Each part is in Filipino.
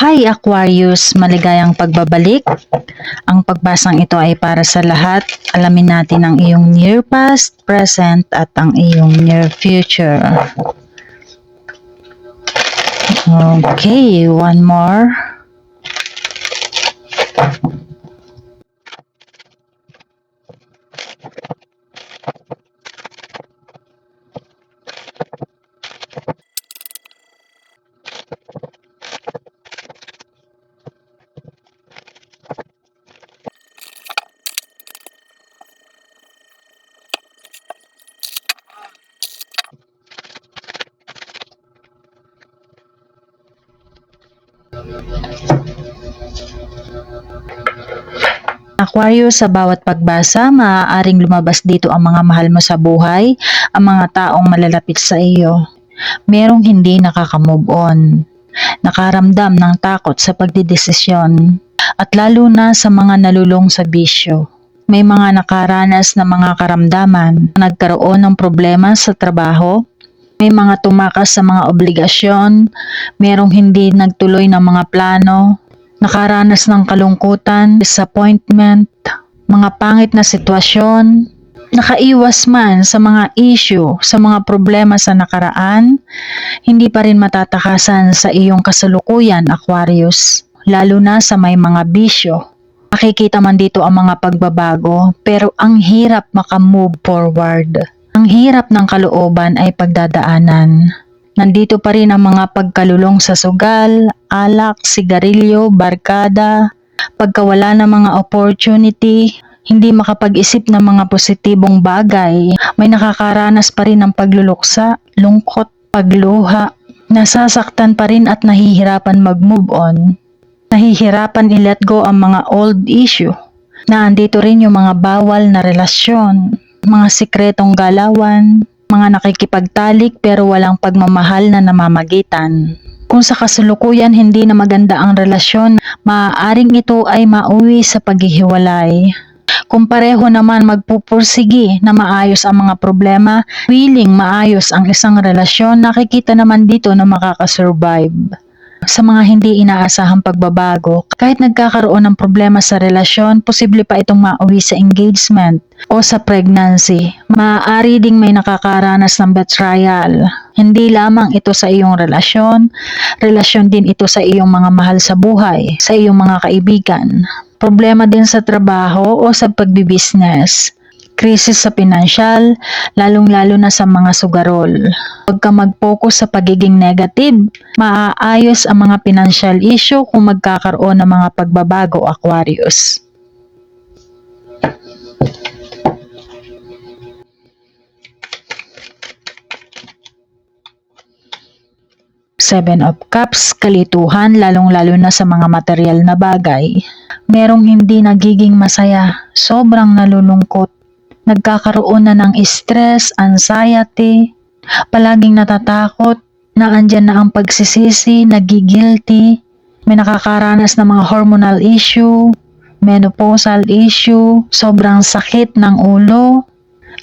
Hi Aquarius, maligayang pagbabalik. Ang pagbasang ito ay para sa lahat. Alamin natin ang iyong near past, present at ang iyong near future. Okay, one more. Aquarius, sa bawat pagbasa, maaaring lumabas dito ang mga mahal mo sa buhay, ang mga taong malalapit sa iyo. Merong hindi nakaka-move on, nakaramdam ng takot sa pagdidesisyon, at lalo na sa mga nalulong sa bisyo. May mga nakaranas na mga karamdaman, nagkaroon ng problema sa trabaho, may mga tumakas sa mga obligasyon, merong hindi nagtuloy ng mga plano, nakaranas ng kalungkutan, disappointment, mga pangit na sitwasyon, nakaiwas man sa mga issue, sa mga problema sa nakaraan, hindi pa rin matatakasan sa iyong kasalukuyan, Aquarius, lalo na sa may mga bisyo. Makikita man dito ang mga pagbabago, pero ang hirap makamove forward. Ang hirap ng kalooban ay pagdadaanan. Nandito pa rin ang mga pagkalulong sa sugal, alak, sigarilyo, barkada, pagkawala ng mga opportunity, hindi makapag-isip ng mga positibong bagay, may nakakaranas pa rin ng pagluluksa, lungkot, pagluha, nasasaktan pa rin at nahihirapan mag-move on. Nahihirapan i-let go ang mga old issue. Naandito rin yung mga bawal na relasyon, mga sikretong galawan, mga nakikipagtalik pero walang pagmamahal na namamagitan. Kung sa kasalukuyan hindi na maganda ang relasyon, maaaring ito ay mauwi sa paghihiwalay. Kung pareho naman magpupursigi na maayos ang mga problema, willing maayos ang isang relasyon, nakikita naman dito na makakasurvive. Sa mga hindi inaasahang pagbabago, kahit nagkakaroon ng problema sa relasyon, posible pa itong mauwi sa engagement o sa pregnancy. Maaari ding may nakakaranas ng betrayal. Hindi lamang ito sa iyong relasyon, relasyon din ito sa iyong mga mahal sa buhay, sa iyong mga kaibigan. Problema din sa trabaho o sa pagbibusiness krisis sa pinansyal, lalong-lalo na sa mga sugarol. Huwag ka mag-focus sa pagiging negative. Maaayos ang mga financial issue kung magkakaroon ng mga pagbabago, Aquarius. Seven of Cups, kalituhan, lalong-lalo na sa mga material na bagay. Merong hindi nagiging masaya, sobrang nalulungkot. Nagkakaroon na ng stress, anxiety, palaging natatakot, na andyan na ang pagsisisi, nagigilty, may nakakaranas ng mga hormonal issue, menopausal issue, sobrang sakit ng ulo,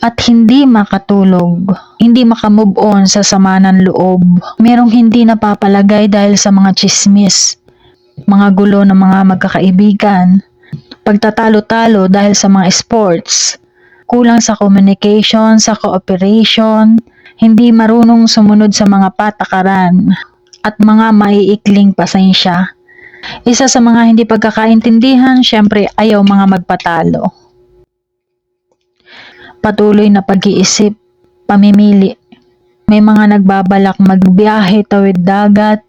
at hindi makatulog, hindi makamove on sa sama ng loob. Merong hindi napapalagay dahil sa mga chismis, mga gulo ng mga magkakaibigan, pagtatalo-talo dahil sa mga sports, kulang sa communication, sa cooperation, hindi marunong sumunod sa mga patakaran, at mga maiikling pasensya. Isa sa mga hindi pagkakaintindihan, syempre ayaw mga magpatalo. Patuloy na pag-iisip, pamimili. May mga nagbabalak magbiyahe tawid dagat.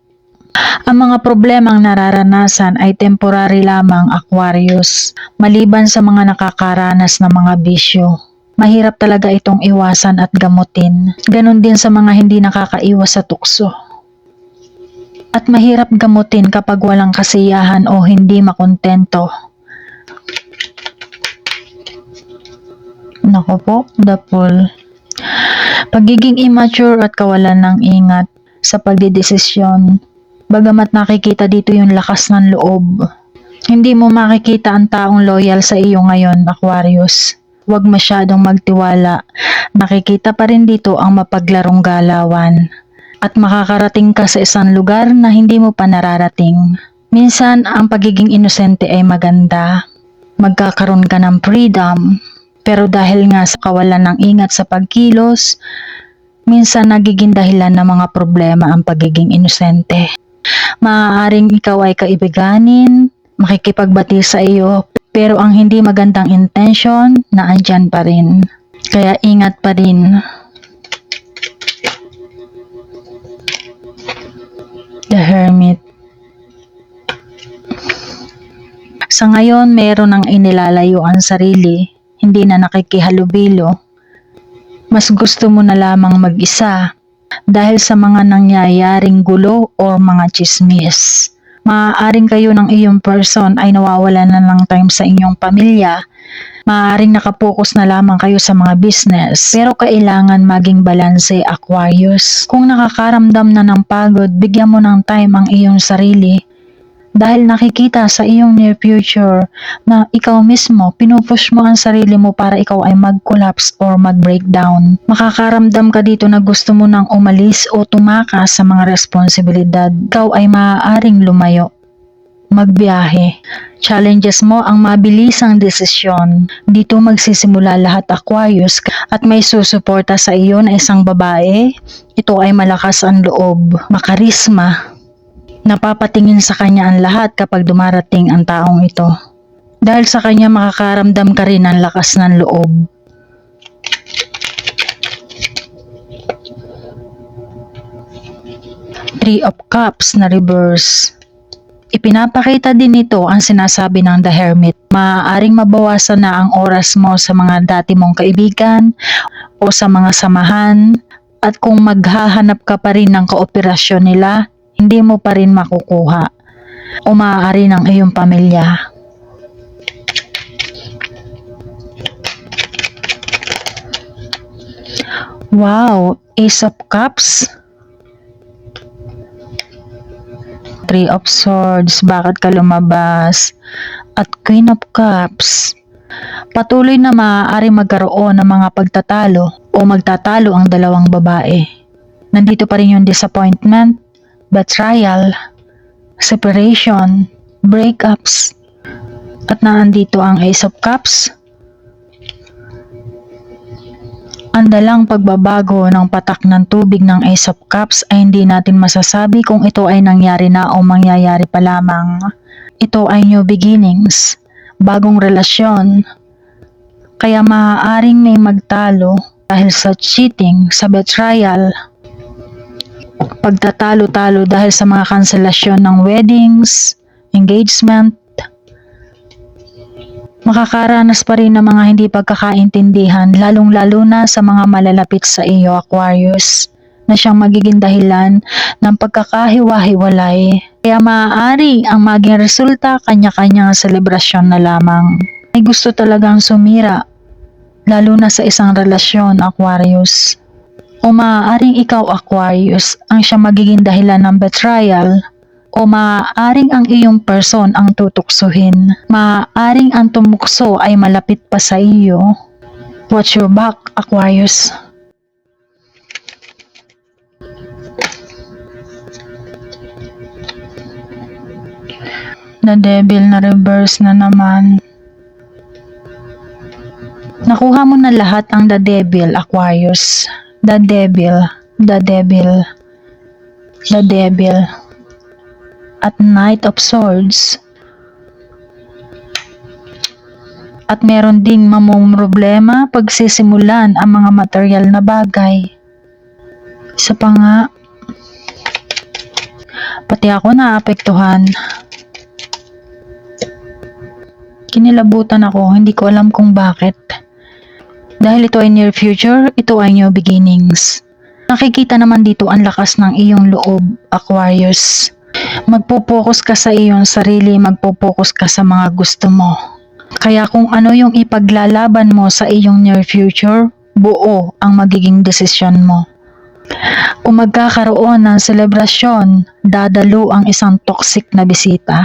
Ang mga problemang nararanasan ay temporary lamang Aquarius, maliban sa mga nakakaranas ng mga bisyo. Mahirap talaga itong iwasan at gamutin. Ganon din sa mga hindi nakakaiwas sa tukso. At mahirap gamutin kapag walang kasiyahan o hindi makontento. Nako po, the pool. Pagiging immature at kawalan ng ingat sa pagdidesisyon. Bagamat nakikita dito yung lakas ng loob. Hindi mo makikita ang taong loyal sa iyo ngayon, Aquarius. Huwag masyadong magtiwala. Nakikita pa rin dito ang mapaglarong galawan. At makakarating ka sa isang lugar na hindi mo pa nararating. Minsan, ang pagiging inosente ay maganda. Magkakaroon ka ng freedom. Pero dahil nga sa kawalan ng ingat sa pagkilos, minsan nagiging dahilan ng mga problema ang pagiging inosente. Maaaring ikaw ay kaibiganin, makikipagbati sa iyo, pero ang hindi magandang intention na andyan pa rin. Kaya ingat pa rin. The Hermit Sa ngayon, meron ang inilalayo ang sarili, hindi na nakikihalubilo. Mas gusto mo na lamang mag-isa dahil sa mga nangyayaring gulo o mga chismis. Maaaring kayo ng iyong person ay nawawala na ng time sa inyong pamilya. Maaaring nakapokus na lamang kayo sa mga business. Pero kailangan maging balanse Aquarius. Kung nakakaramdam na ng pagod, bigyan mo ng time ang iyong sarili dahil nakikita sa iyong near future na ikaw mismo pinupush mo ang sarili mo para ikaw ay mag-collapse or mag-breakdown. Makakaramdam ka dito na gusto mo nang umalis o tumakas sa mga responsibilidad. Ikaw ay maaaring lumayo magbiyahe. Challenges mo ang mabilisang desisyon. Dito magsisimula lahat Aquarius at may susuporta sa iyo na isang babae. Ito ay malakas ang loob, makarisma, Napapatingin sa kanya ang lahat kapag dumarating ang taong ito. Dahil sa kanya makakaramdam ka rin ng lakas ng loob. Three of Cups na reverse. Ipinapakita din nito ang sinasabi ng The Hermit. Maaaring mabawasan na ang oras mo sa mga dati mong kaibigan o sa mga samahan at kung maghahanap ka pa rin ng kooperasyon nila, hindi mo pa rin makukuha o maaari ng iyong pamilya. Wow, Ace of Cups. Three of Swords, bakit ka lumabas? At Queen of Cups. Patuloy na maaari magkaroon ng mga pagtatalo o magtatalo ang dalawang babae. Nandito pa rin yung disappointment, betrayal, separation, breakups, at naandito ang Ace of Cups. Ang dalang pagbabago ng patak ng tubig ng Ace of Cups ay hindi natin masasabi kung ito ay nangyari na o mangyayari pa lamang. Ito ay new beginnings, bagong relasyon. Kaya maaaring may magtalo dahil sa cheating, sa betrayal, pagtatalo-talo dahil sa mga kanselasyon ng weddings, engagement, makakaranas pa rin ng mga hindi pagkakaintindihan lalong-lalo na sa mga malalapit sa iyo Aquarius na siyang magiging dahilan ng pagkakahiwa-hiwalay. Kaya maaari ang maging resulta kanya-kanyang selebrasyon na lamang. May gusto talagang sumira, lalo na sa isang relasyon Aquarius. O maaaring ikaw Aquarius ang siya magiging dahilan ng betrayal o maaaring ang iyong person ang tutuksohin. Maaaring ang tumukso ay malapit pa sa iyo. Watch your back, Aquarius. The devil na reverse na naman. Nakuha mo na lahat ang the devil, Aquarius. The devil, the devil, the devil. At Knight of Swords. At meron ding mamong problema pagsisimulan ang mga material na bagay. Isa pa nga, pati ako naapektuhan. Kinilabutan ako, hindi ko alam kung bakit. Dahil ito ay near future, ito ay new beginnings. Nakikita naman dito ang lakas ng iyong loob, Aquarius. Magpo-focus ka sa iyong sarili, magpo-focus ka sa mga gusto mo. Kaya kung ano yung ipaglalaban mo sa iyong near future, buo ang magiging desisyon mo. Kung magkakaroon ng selebrasyon, dadalo ang isang toxic na bisita.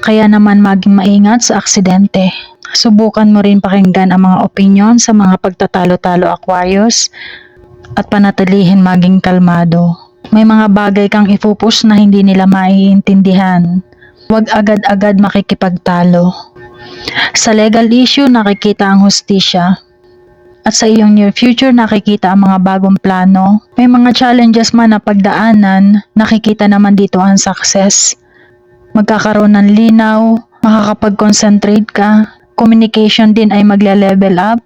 Kaya naman maging maingat sa aksidente. Subukan mo rin pakinggan ang mga opinion sa mga pagtatalo-talo Aquarius at panatilihin maging kalmado. May mga bagay kang ipupush na hindi nila maiintindihan. Huwag agad-agad makikipagtalo. Sa legal issue, nakikita ang hustisya. At sa iyong near future, nakikita ang mga bagong plano. May mga challenges man na pagdaanan, nakikita naman dito ang success. Magkakaroon ng linaw, makakapag-concentrate ka, communication din ay magle-level up,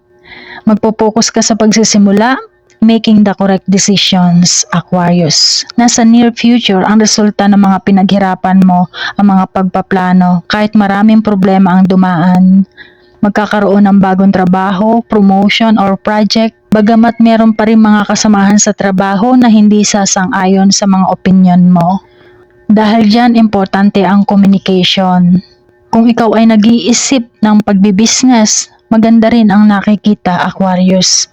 magpo-focus ka sa pagsisimula, making the correct decisions, Aquarius. Nasa near future, ang resulta ng mga pinaghirapan mo, ang mga pagpaplano, kahit maraming problema ang dumaan, magkakaroon ng bagong trabaho, promotion, or project, bagamat meron pa rin mga kasamahan sa trabaho na hindi sasang-ayon sa mga opinion mo. Dahil dyan, importante ang communication. Kung ikaw ay nag-iisip ng pagbibisnes, maganda rin ang nakikita, Aquarius.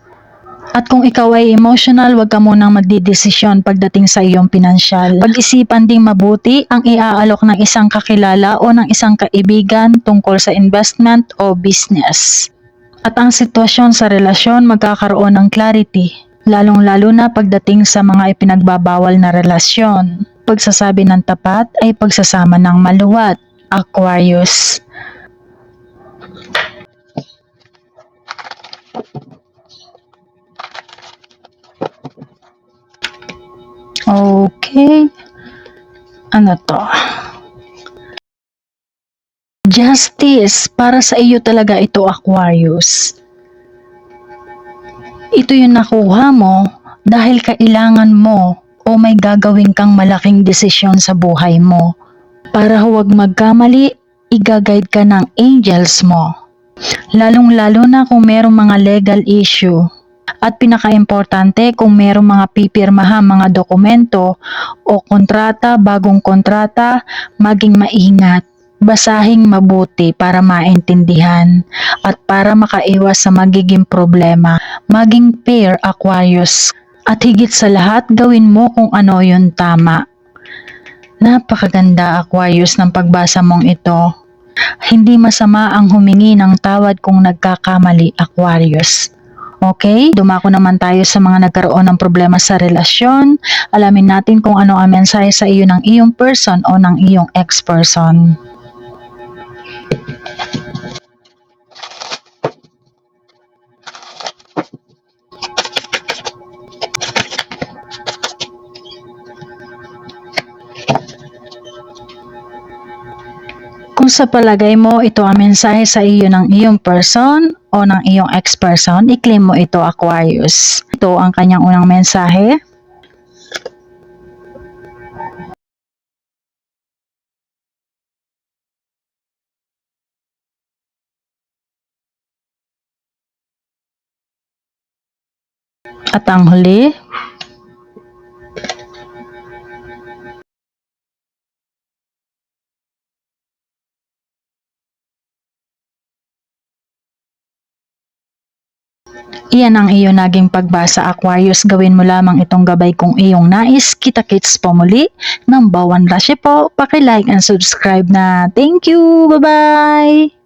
At kung ikaw ay emotional, huwag ka munang magdidesisyon pagdating sa iyong pinansyal. Pag-isipan ding mabuti ang iaalok ng isang kakilala o ng isang kaibigan tungkol sa investment o business. At ang sitwasyon sa relasyon magkakaroon ng clarity, lalong-lalo na pagdating sa mga ipinagbabawal na relasyon. Pagsasabi ng tapat ay pagsasama ng maluwat, Aquarius. Okay. Ano to? Justice. Para sa iyo talaga ito, Aquarius. Ito yung nakuha mo dahil kailangan mo o may gagawin kang malaking desisyon sa buhay mo. Para huwag magkamali, igaguide ka ng angels mo. Lalong-lalo na kung merong mga legal issue at pinaka-importante kung merong mga pipirmahan mga dokumento o kontrata, bagong kontrata, maging maingat. Basahing mabuti para maintindihan at para makaiwas sa magiging problema. Maging fair, Aquarius. At higit sa lahat, gawin mo kung ano yung tama. Napakaganda, Aquarius, ng pagbasa mong ito. Hindi masama ang humingi ng tawad kung nagkakamali, Aquarius. Okay, dumako naman tayo sa mga nagkaroon ng problema sa relasyon. Alamin natin kung ano ang mensahe sa iyo ng iyong person o ng iyong ex-person. Kung sa palagay mo ito ang mensahe sa iyo ng iyong person o ng iyong ex-person, i-claim mo ito Aquarius. Ito ang kanyang unang mensahe. At ang huli, Iyan ang iyo naging pagbasa Aquarius. Gawin mo lamang itong gabay kung iyong nais. Kita-kits po muli ng Bawan Rashi po. Paki-like and subscribe na. Thank you. Bye-bye.